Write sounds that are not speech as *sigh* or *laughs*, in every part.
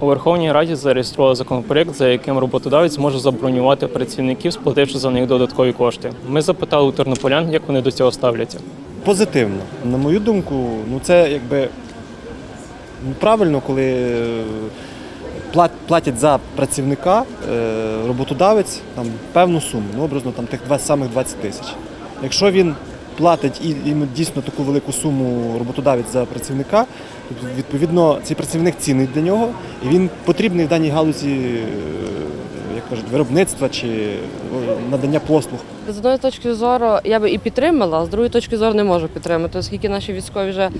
У Верховній Раді зареєстрували законопроект, за яким роботодавець може забронювати працівників, сплативши за них додаткові кошти. Ми запитали у тернополян, як вони до цього ставляться. Позитивно. На мою думку, ну це якби ну, правильно, коли е, платять за працівника е, роботодавець там, певну суму, ну, образно там тих самих 20 тисяч. Якщо він платить і, і дійсно таку велику суму роботодавець за працівника, то відповідно цей працівник цінний для нього, і він потрібний в даній галузі, е, як кажуть, виробництва чи надання послуг. З одної точки зору я би і підтримала, а з другої точки зору не можу підтримати, оскільки наші військові вже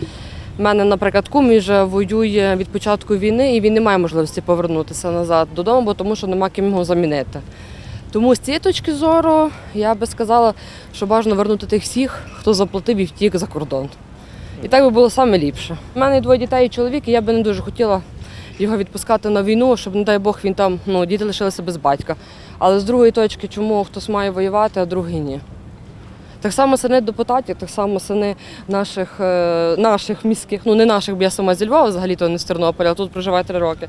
в мене, наприклад, кум вже воює від початку війни, і він не має можливості повернутися назад додому, бо тому що нема ким його замінити. Тому з цієї точки зору я би сказала, що бажано вернути тих всіх, хто заплатив і втік за кордон. І так би було саме ліпше. У мене двоє дітей і чоловік, і я би не дуже хотіла його відпускати на війну, щоб, не дай Бог, він там, ну, діти лишилися без батька. Але з другої точки, чому хтось має воювати, а другий ні. Так само сини депутатів, так само сини наших, е, наших міських, ну не наших, бо я сама зі Львова, взагалі то не з Тернополя, а тут проживаю три роки.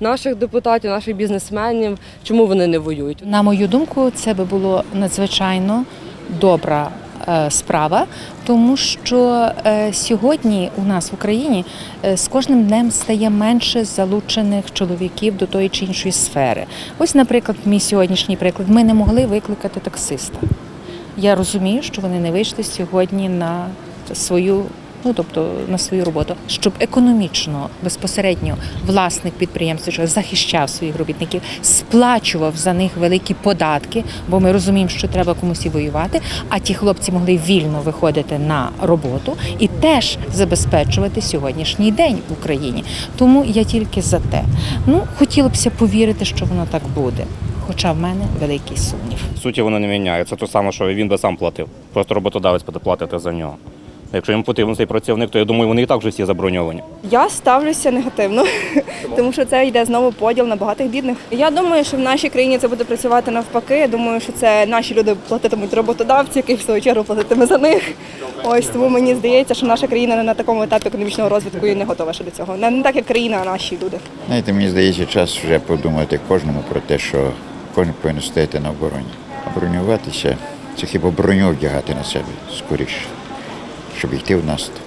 Наших депутатів, наших бізнесменів, чому вони не воюють? На мою думку, це би було надзвичайно добра е, справа, тому що е, сьогодні у нас в Україні з кожним днем стає менше залучених чоловіків до тої чи іншої сфери. Ось, наприклад, мій сьогоднішній приклад. Ми не могли викликати таксиста. Я розумію, що вони не вийшли сьогодні на свою. Ну, тобто на свою роботу, щоб економічно безпосередньо власник підприємства що захищав своїх робітників, сплачував за них великі податки, бо ми розуміємо, що треба комусь і воювати. А ті хлопці могли вільно виходити на роботу і теж забезпечувати сьогоднішній день в Україні. Тому я тільки за те. Ну хотілося б повірити, що воно так буде. Хоча в мене великий сумнів. В суті, воно не міняє. Це те саме, що він би сам платив. Просто роботодавець буде платити за нього. Якщо їм потрібен цей працівник, то я думаю, вони і так вже всі заброньовані. Я ставлюся негативно, *laughs* тому що це йде знову поділ на багатих бідних. Я думаю, що в нашій країні це буде працювати навпаки. Я думаю, що це наші люди платитимуть роботодавці, які в свою чергу платитиме за них. Ось тому мені здається, що наша країна не на такому етапі економічного розвитку і не готова ще до цього. Не, не так як країна, а наші люди. Знаєте, мені здається, час вже подумати кожному про те, що кожен повинен стояти на обороні. Бронюватися це хіба броню вдягати на себе скоріше, щоб йти в наступ.